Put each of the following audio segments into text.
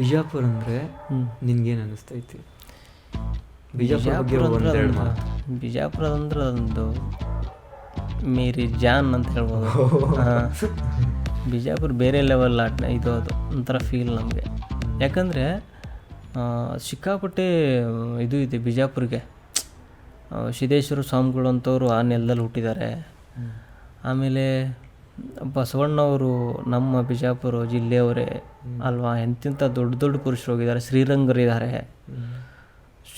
ಬಿಜಾಪುರ ಅಂದರೆ. ನಿನ್ಗೇನು ಅನ್ನಿಸ್ತೈತಿ ಬಿಜಾಪುರ ಅಂದ್ರೆ ಬಿಜಾಪುರ ಅಂದ್ರೆ ಒಂದು ಮೇರಿ ಜಾನ್ ಅಂತ ಹೇಳ್ಬೋದು. ಬಿಜಾಪುರ ಬೇರೆ ಲೆವೆಲ್ ಆಟ ಇದು ಅದು ಒಂಥರ ಫೀಲ್ ನಮಗೆ. ಯಾಕಂದರೆ ಸಿಕ್ಕಾಪಟ್ಟೆ ಇದು ಇದೆ ಬಿಜಾಪುರಿಗೆ. ಸಿದ್ದೇಶ್ವರ ಸ್ವಾಮಿಗಳು ಅಂತವರು ಆ ನೆಲದಲ್ಲಿ ಹುಟ್ಟಿದ್ದಾರೆ. ಆಮೇಲೆ ಬಸವಣ್ಣವರು ನಮ್ಮ ಬಿಜಾಪುರ ಜಿಲ್ಲೆಯವರೇ ಅಲ್ವಾ? ಎಂತಿಂಥ ದೊಡ್ಡ ದೊಡ್ಡ ಪುರುಷರು ಹೋಗಿದ್ದಾರೆ. ಶ್ರೀರಂಗರಿದ್ದಾರೆ.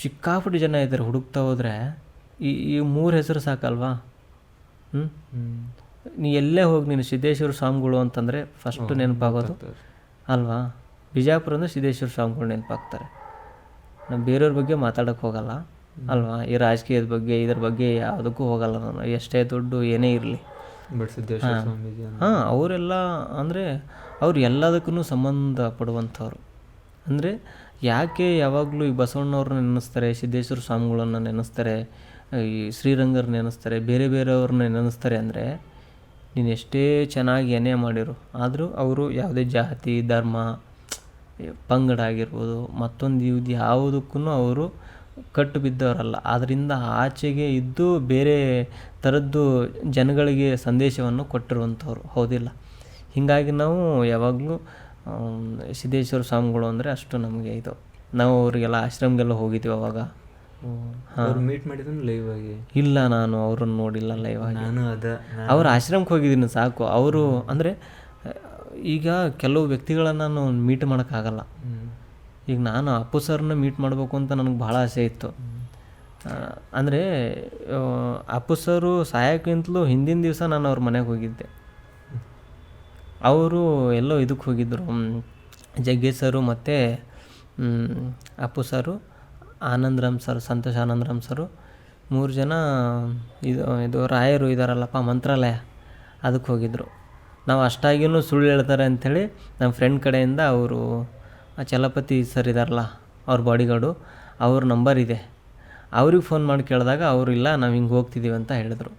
ಸಿಕ್ಕಾಪಟ್ಟು ಜನ ಇದ್ದಾರೆ. ಹುಡುಕ್ತಾ ಹೋದರೆ ಈ ಈ ಮೂರು ಹೆಸರು ಸಾಕಲ್ವಾ? ಹ್ಞೂ ನೀ ಎಲ್ಲೇ ಹೋಗಿ ನೀನು ಸಿದ್ದೇಶ್ವರ ಸ್ವಾಮಿಗಳು ಅಂತಂದರೆ ಫಸ್ಟು ನೆನಪಾಗೋದು. ಅಲ್ವಾ? ಬಿಜಾಪುರ ಅಂದರೆ ಸಿದ್ದೇಶ್ವರ ಸ್ವಾಮಿಗಳು ನೆನಪಾಗ್ತಾರೆ. ನಾನು ಬೇರೆಯವ್ರ ಬಗ್ಗೆ ಮಾತಾಡೋಕೆ ಹೋಗಲ್ಲ. ಅಲ್ವಾ? ಈ ರಾಜಕೀಯದ ಬಗ್ಗೆ ಇದ್ರ ಬಗ್ಗೆ ಯಾವುದಕ್ಕೂ ಹೋಗಲ್ಲ ನಾನು. ಎಷ್ಟೇ ದುಡ್ಡು ಏನೇ ಇರಲಿ. ಹಾಂ. ಅವರೆಲ್ಲ ಅಂದರೆ ಅವ್ರು ಎಲ್ಲದಕ್ಕೂ ಸಂಬಂಧ ಪಡುವಂಥವ್ರು. ಅಂದರೆ ಯಾಕೆ ಯಾವಾಗಲೂ ಈ ಬಸವಣ್ಣವ್ರನ್ನ ನೆನೆಸ್ತಾರೆ ಸಿದ್ದೇಶ್ವರ ಸ್ವಾಮಿಗಳನ್ನ ನೆನೆಸ್ತಾರೆ ಈ ಶ್ರೀರಂಗರ ನೆನೆಸ್ತಾರೆ ಬೇರೆ ಬೇರೆಯವ್ರನ್ನ ನೆನೆಸ್ತಾರೆ ಅಂದರೆ ನೀನು ಎಷ್ಟೇ ಚೆನ್ನಾಗಿ ಏನೇ ಮಾಡಿರು ಆದರೂ ಅವರು ಯಾವುದೇ ಜಾತಿ ಧರ್ಮ ಪಂಗಡ ಆಗಿರ್ಬೋದು ಮತ್ತೊಂದು ಇದು ಯಾವುದಕ್ಕೂ ಅವರು ಕಟ್ಟು ಬಿದ್ದವರಲ್ಲ ಆದ್ದರಿಂದ ಆಚೆಗೆ ಇದ್ದು ಬೇರೆ ಥರದ್ದು ಜನಗಳಿಗೆ ಸಂದೇಶವನ್ನು ಕೊಟ್ಟಿರುವಂಥವ್ರು. ಹೌದಿಲ್ಲ? ಹೀಗಾಗಿ ನಾವು ಯಾವಾಗಲೂ ಸಿದ್ದೇಶ್ವರ ಸ್ವಾಮಿಗಳು ಅಂದರೆ ಅಷ್ಟು ನಮಗೆ ಇದು. ನಾವು ಅವರಿಗೆಲ್ಲ ಆಶ್ರಮಗೆಲ್ಲ ಹೋಗಿದ್ವಿ ಅವಾಗ. ಹಾಂ. ಮೀಟ್ ಮಾಡಿದ್ರು ಲೈವ್ ಆಗಿ? ಇಲ್ಲ ನಾನು ಅವ್ರನ್ನ ನೋಡಿಲ್ಲ ಲೈವ್ ಆಗಿ. ನಾನು ಅದ ಅವ್ರ ಆಶ್ರಮಕ್ಕೆ ಹೋಗಿದ್ದೀನಿ ಸಾಕು. ಅವರು ಅಂದರೆ ಈಗ ಕೆಲವು ವ್ಯಕ್ತಿಗಳನ್ನ ನಾನು ಮೀಟ್ ಮಾಡೋಕ್ಕಾಗಲ್ಲ. ಈಗ ನಾನು ಅಪ್ಪು ಸರ್ನ ಮೀಟ್ ಮಾಡಬೇಕು ಅಂತ ನನಗೆ ಭಾಳ ಆಸೆ ಇತ್ತು. ಅಂದರೆ ಅಪ್ಪು ಸರು ಸಾಯಕ್ಕಿಂತಲೂ ಹಿಂದಿನ ದಿವಸ ನಾನು ಅವ್ರ ಮನೆಗೆ ಹೋಗಿದ್ದೆ. ಅವರು ಎಲ್ಲೋ ಇದಕ್ಕೆ ಹೋಗಿದ್ದರು ಜಗ್ಗೇಶ್ ಸರು ಮತ್ತು Appu sir, Anandram sir, Santhosh Anandram sir, ಮೂರು ಜನ ಇದು ಇದು ರಾಯರು ಇದ್ದಾರಲ್ಲಪ್ಪ ಮಂತ್ರಾಲಯ ಅದಕ್ಕೆ ಹೋಗಿದ್ದರು ನಾವು ಅಷ್ಟಾಗಿಯೂ ಸುಳ್ಳು ಹೇಳ್ತಾರೆ ಅಂಥೇಳಿ ನಮ್ಮ ಫ್ರೆಂಡ್ ಕಡೆಯಿಂದ ಅವರು ಆ ಚಲಪತಿ ಸರ್ ಇದಾರಲ್ಲ ಅವ್ರ ಬಾಡಿಗಾರ್ಡು ಅವ್ರ ನಂಬರ್ ಇದೆ. ಅವ್ರಿಗೆ ಫೋನ್ ಮಾಡಿ ಕೇಳಿದಾಗ ಅವರು ಇಲ್ಲ ನಾವು ಹಿಂಗೆ ಹೋಗ್ತಿದ್ದೀವಿ ಅಂತ ಹೇಳಿದ್ರು.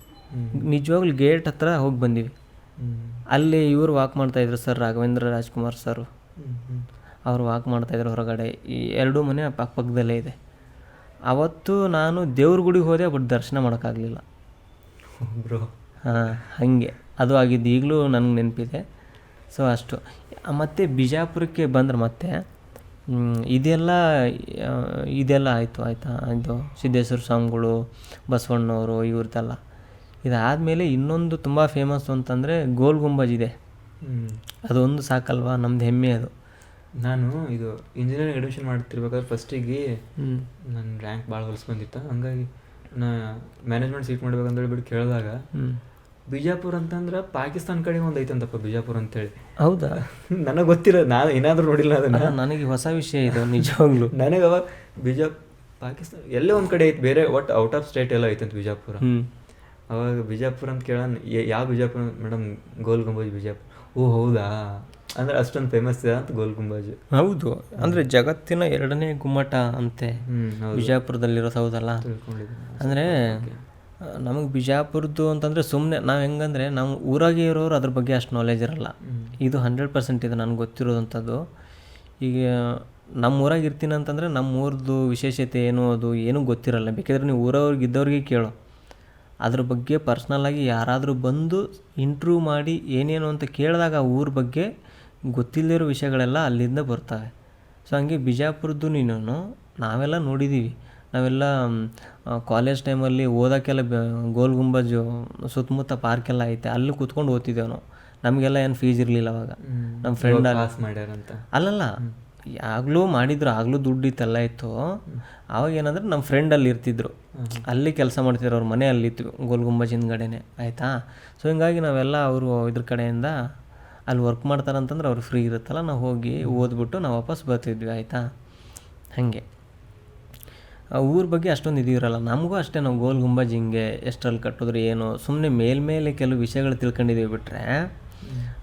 ನಿಜವಾಗ್ಲೂ ಗೇಟ್ ಹತ್ರ ಹೋಗಿ ಬಂದೀವಿ. ಅಲ್ಲಿ ಇವರು ವಾಕ್ ಮಾಡ್ತಾಯಿದ್ರು ಸರ್ ರಾಘವೇಂದ್ರ ರಾಜ್ಕುಮಾರ್ ಸರು. ಅವರು ವಾಕ್ ಮಾಡ್ತಾಯಿದ್ರು ಹೊರಗಡೆ. ಈ ಎರಡೂ ಮನೆ ಪಕ್ಕ ಪಕ್ಕದಲ್ಲೇ ಇದೆ. ಅವತ್ತು ನಾನು ದೇವ್ರ ಗುಡಿಗೆ ಹೋದೆ ಬಟ್ ದರ್ಶನ ಮಾಡೋಕ್ಕಾಗಲಿಲ್ಲ. ಬ್ರೋ. ಹಾಂ ಹಾಗೆ. ಅದು ಆಗಿದ್ದು ಈಗಲೂ ನನಗೆ ನೆನಪಿದೆ. ಸೊ ಅಷ್ಟು. ಮತ್ತು ಬಿಜಾಪುರಕ್ಕೆ ಬಂದ್ರೆ ಮತ್ತೆ ಇದೆಲ್ಲ ಇದೆಲ್ಲ ಆಯಿತು ಆಯಿತಾ? ಇದು ಸಿದ್ದೇಶ್ವರ ಸ್ವಾಮಿಗಳು ಬಸವಣ್ಣವರು ಇವ್ರದ್ದೆಲ್ಲ. ಇದಾದಮೇಲೆ ಇನ್ನೊಂದು ತುಂಬ ಫೇಮಸ್ ಅಂತಂದರೆ ಗೋಲ್ ಗುಂಬಜ್ ಇದೆ. ಅದೊಂದು ಸಾಕಲ್ವಾ? ನಮ್ದು ಹೆಮ್ಮೆ ಅದು. ನಾನು ಇದು ಇಂಜಿನಿಯರಿಂಗ್ ಅಡ್ಮಿಷನ್ ಮಾಡ್ತಿರ್ಬೇಕಾದ್ರೆ ಫಸ್ಟಿಗೆ ಹ್ಞೂ ನನ್ನ ರ್ಯಾಂಕ್ ಭಾಳ ಹೊಲಸು ಬಂದಿತ್ತು. ಹಂಗಾಗಿ ನಾ ಮ್ಯಾನೇಜ್ಮೆಂಟ್ ಸೀಟ್ ಮಾಡ್ಬೇಕಂತ ಬಿಟ್ಟು ಕೇಳಿದಾಗ ಹ್ಞೂ ಬಿಜಾಪುರ ಅಂತಂದ್ರೆ ಪಾಕಿಸ್ತಾನ ಕಡೆ ಒಂದು ಐತಂತಪ್ಪ ಬಿಜಾಪುರ ಅಂತೇಳಿ. ಹೌದಾ? ನನಗೆ ಗೊತ್ತಿರ ನಾನು ಏನಾದರೂ ನೋಡಿಲ್ಲ ಅದನ್ನ. ನನಗೆ ಹೊಸ ವಿಷಯ ಇದು ನಿಜವಾಗ್ಲೂ. ನನಗೆ ಅವಾಗ ಬಿಜಾ ಪಾಕಿಸ್ತಾನ ಎಲ್ಲೇ ಒಂದು ಕಡೆ ಐತೆ ಬೇರೆ ಒಟ್ಟು ಔಟ್ ಆಫ್ ಸ್ಟೇಟ್ ಎಲ್ಲ ಐತಂತ ಬಿಜಾಪುರ. ಅವಾಗ ಬಿಜಾಪುರ ಅಂತ ಕೇಳ ಯಾವ ಬಿಜಾಪುರ ಮೇಡಮ್ ಗೋಲ್ ಗುಂಬಜ್ ಬಿಜಾಪುರ. ಓ ಹೌದಾ? ಅಂದ್ರೆ ಅಷ್ಟೊಂದು ಫೇಮಸ್ ಇದೆ ಅಂತ ಗೋಲ್ ಗುಂಬಜ್. ಹೌದು ಅಂದ್ರೆ ಜಗತ್ತಿನ ಎರಡನೇ ಗುಮ್ಮಟ ಅಂತೆ ಬಿಜಾಪುರದಲ್ಲಿರೋ ಹೌದಲ್ಲ ಅಂದರೆ ನಮಗೆ ಬಿಜಾಪುರದ್ದು ಅಂತಂದರೆ ಸುಮ್ಮನೆ ನಾವು ಹೆಂಗಂದರೆ ನಮ್ಮ ಊರಾಗೆ ಇರೋರು ಅದ್ರ ಬಗ್ಗೆ ಅಷ್ಟು ನಾಲೆಜ್ ಇರಲ್ಲ. ಇದು ಹಂಡ್ರೆಡ್ ಪರ್ಸೆಂಟ್ ಇದೆ ನನಗೆ ಗೊತ್ತಿರೋದಂಥದ್ದು ಈಗ ನಮ್ಮ ಊರಾಗೆ ಇರ್ತೀನಿ ಅಂತಂದರೆ ನಮ್ಮ ಊರದ್ದು ವಿಶೇಷತೆ ಏನು ಅದು ಏನೂ ಗೊತ್ತಿರಲ್ಲ. ಬೇಕಾದ್ರೆ ನೀವು ಊರವ್ರಿಗೆ ಇದ್ದವ್ರಿಗೆ ಕೇಳು. ಅದ್ರ ಬಗ್ಗೆ ಪರ್ಸ್ನಲ್ಲಾಗಿ ಯಾರಾದರೂ ಬಂದು ಇಂಟ್ರ್ಯೂ ಮಾಡಿ ಏನೇನು ಅಂತ ಕೇಳಿದಾಗ ಆ ಊರ ಬಗ್ಗೆ ಗೊತ್ತಿಲ್ಲದಿರೋ ವಿಷಯಗಳೆಲ್ಲ ಅಲ್ಲಿಂದ ಬರ್ತವೆ. ಸೊ ಹಂಗೆ ಬಿಜಾಪುರದ್ದು ನೀನು ನಾವೆಲ್ಲ ನೋಡಿದ್ದೀವಿ ನಾವೆಲ್ಲ ಕಾಲೇಜ್ ಟೈಮಲ್ಲಿ ಓದೋಕ್ಕೆಲ್ಲ ಬ- ಗೋಲ್ ಗುಂಬಜು ಸುತ್ತಮುತ್ತ ಪಾರ್ಕೆಲ್ಲ ಐತೆ ಅಲ್ಲಿ ಕೂತ್ಕೊಂಡು ಓದ್ತಿದ್ದೇವೆ ನಾವು ನಮಗೆಲ್ಲ ಏನು ಫೀಸ್ ಇರಲಿಲ್ಲ ಅವಾಗ. ನಮ್ಮ ಫ್ರೆಂಡ್ ಮಾಡ್ಯಾರಂತ. ಅಲ್ಲಲ್ಲ ಆಗಲೂ ಮಾಡಿದ್ರು ಆಗಲೂ ದುಡ್ಡು ಇತ್ತೆಲ್ಲ ಇತ್ತು. ಆವಾಗ ಏನಂದ್ರೆ ನಮ್ಮ ಫ್ರೆಂಡ್ ಅಲ್ಲಿ ಇರ್ತಿದ್ರು. ಅಲ್ಲಿ ಕೆಲಸ ಮಾಡ್ತಿದ್ರು ಅವ್ರ ಮನೆ ಅಲ್ಲಿತ್ತು ಗೋಲ್ ಗುಂಬಜ್ ಹಿಂದ್ಗಡೆನೆ ಆಯಿತಾ? ಸೊ ಹಿಂಗಾಗಿ ನಾವೆಲ್ಲ ಅವರು ಇದ್ರ ಕಡೆಯಿಂದ ಅಲ್ಲಿ ವರ್ಕ್ ಮಾಡ್ತಾರಂತಂದ್ರೆ ಅವ್ರು ಫ್ರೀ ಇರುತ್ತಲ್ಲ ನಾವು ಹೋಗಿ ಓದ್ಬಿಟ್ಟು ನಾವು ವಾಪಸ್ ಬರ್ತಿದ್ವಿ ಆಯಿತಾ? ಹಾಗೆ. ಊರ ಬಗ್ಗೆ ಅಷ್ಟೊಂದು ಇದು ಇರಲ್ಲ. ನಮಗೂ ಅಷ್ಟೇ ನಾವು ಗೋಲ್ ಗುಂಬಜ್ ಹಿಂಗೆ ಎಷ್ಟರಲ್ಲಿ ಕಟ್ಟಿದ್ರೆ ಏನು ಸುಮ್ಮನೆ ಮೇಲ್ಮೇಲೆ ಕೆಲವು ವಿಷಯಗಳು ತಿಳ್ಕೊಂಡಿದ್ದೀವಿ ಬಿಟ್ಟರೆ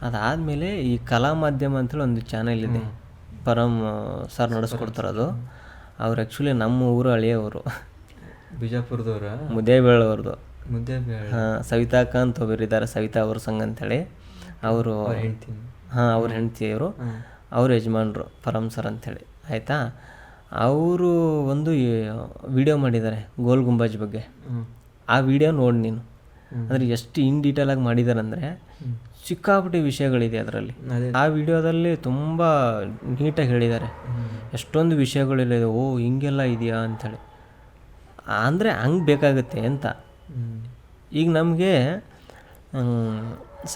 ಅದಾದಮೇಲೆ ಈ ಕಲಾ ಮಾಧ್ಯಮ ಅಂತೇಳಿ ಒಂದು ಚಾನೆಲ್ ಇದೆ. ಪರಮ್ ಸರ್ ನಡೆಸ್ಕೊಡ್ತಾರದು. ಅವ್ರು ಆ್ಯಕ್ಚುಲಿ ನಮ್ಮ ಊರು ಹಳೆಯವರು. ಬಿಜಾಪುರದವ್ರ? ಮುದ್ದೇಬೇಳವ್ರದ್ದು ಮುದ್ದೇಬೇಳ ಹಾಂ ಸವಿತಾಕ ಅಂತ ಒಬ್ಬರು ಇದ್ದಾರೆ ಸವಿತಾ ಅವ್ರ ಸಂಘ ಅಂತೇಳಿ. ಅವರು ಹೆಂಡತಿ ಹೆಂಡ್ತಿ. ಹಾಂ ಅವ್ರ ಹೆಂಡ್ತಿಯವರು. ಅವ್ರ ಯಜಮಾನ್ರು ಪರಮ್ ಸರ್ ಅಂಥೇಳಿ ಆಯಿತಾ? ಅವರು ಒಂದು ವಿಡಿಯೋ ಮಾಡಿದ್ದಾರೆ ಗೋಲ್ ಗುಂಬಾಜ್ ಬಗ್ಗೆ. ಆ ವಿಡಿಯೋ ನೋಡಿ ನೀನು. ಅಂದರೆ ಎಷ್ಟು ಇನ್ ಡೀಟೇಲಾಗಿ ಮಾಡಿದ್ದಾರೆ ಅಂದರೆ ಸಿಕ್ಕಾಪಟ್ಟೆ ವಿಷಯಗಳಿದೆ ಅದರಲ್ಲಿ. ಆ ವಿಡಿಯೋದಲ್ಲಿ ತುಂಬ ನೀಟಾಗಿ ಹೇಳಿದ್ದಾರೆ. ಎಷ್ಟೊಂದು ವಿಷಯಗಳಿಲ್ಲ ಓ ಹಿಂಗೆಲ್ಲ ಇದೆಯಾ ಅಂಥೇಳಿ. ಅಂದರೆ ಹಂಗೆ ಬೇಕಾಗುತ್ತೆ ಅಂತ. ಈಗ ನಮಗೆ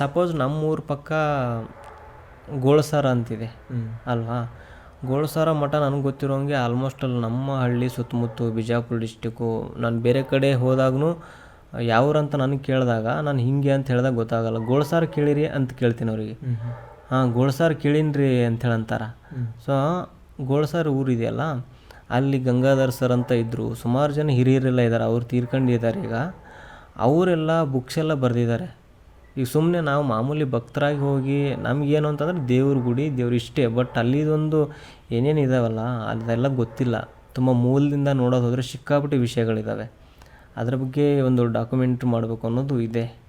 ಸಪೋಸ್ ನಮ್ಮೂರ ಪಕ್ಕ ಗೋಳಸಾರ ಅಂತಿದೆ ಅಲ್ವಾ? ಗೋಳಸಾರ ಮಠ ನನಗೆ ಗೊತ್ತಿರೋಂಗೆ ಆಲ್ಮೋಸ್ಟ್ ಅಲ್ಲಿ ನಮ್ಮ ಹಳ್ಳಿ ಸುತ್ತಮುತ್ತ ಬಿಜಾಪುರ ಡಿಸ್ಟಿಕ್ಕು ನಾನು ಬೇರೆ ಕಡೆ ಹೋದಾಗೂ ಯಾವ್ರಂತ ನನಗೆ ಕೇಳಿದಾಗ ನಾನು ಹಿಂಗೆ ಅಂತ ಹೇಳಿದಾಗ ಗೊತ್ತಾಗಲ್ಲ. ಗೋಳಸಾರ ಕೇಳಿರಿ ಅಂತ ಕೇಳ್ತೀನಿ ಅವರಿಗೆ. ಹಾಂ ಗೋಳಸಾರ ಕೇಳಿನ್ರಿ ಅಂತ ಹ್ಮ್. ಸೊ ಗೋಳಸಾರ ಊರಿದೆಯಲ್ಲ ಅಲ್ಲಿ ಗಂಗಾಧರ್ ಸರ್ ಅಂತ ಇದ್ದರು ಸುಮಾರು ಜನ ಹಿರಿಯರೆಲ್ಲ ಇದ್ದಾರೆ ಅವ್ರು ತೀರ್ಕೊಂಡಿದ್ದಾರೆ ಈಗ. ಅವರೆಲ್ಲ ಬುಕ್ಸ್ ಎಲ್ಲ ಬರೆದಿದ್ದಾರೆ. ಈಗ ಸುಮ್ಮನೆ ನಾವು ಮಾಮೂಲಿ ಭಕ್ತರಾಗಿ ಹೋಗಿ ನಮಗೇನು ಅಂತಂದ್ರೆ ದೇವ್ರ ಗುಡಿ, ದೇವ್ರು ಇಷ್ಟೇ. ಬಟ್ ಅಲ್ಲಿದೊಂದು ಏನೇನು ಇದಾವಲ್ಲ, ಅದೆಲ್ಲ ಗೊತ್ತಿಲ್ಲ. ತುಂಬ ಮೂಲದಿಂದ ನೋಡೋದು ಹೋದರೆ ಸಿಕ್ಕಾಪಟ್ಟೆ ವಿಷಯಗಳಿದ್ದಾವೆ ಅದ್ರ ಬಗ್ಗೆ ಒಂದು ಡಾಕ್ಯುಮೆಂಟ್ರಿ ಮಾಡಬೇಕು ಅನ್ನೋದು ಇದೆ.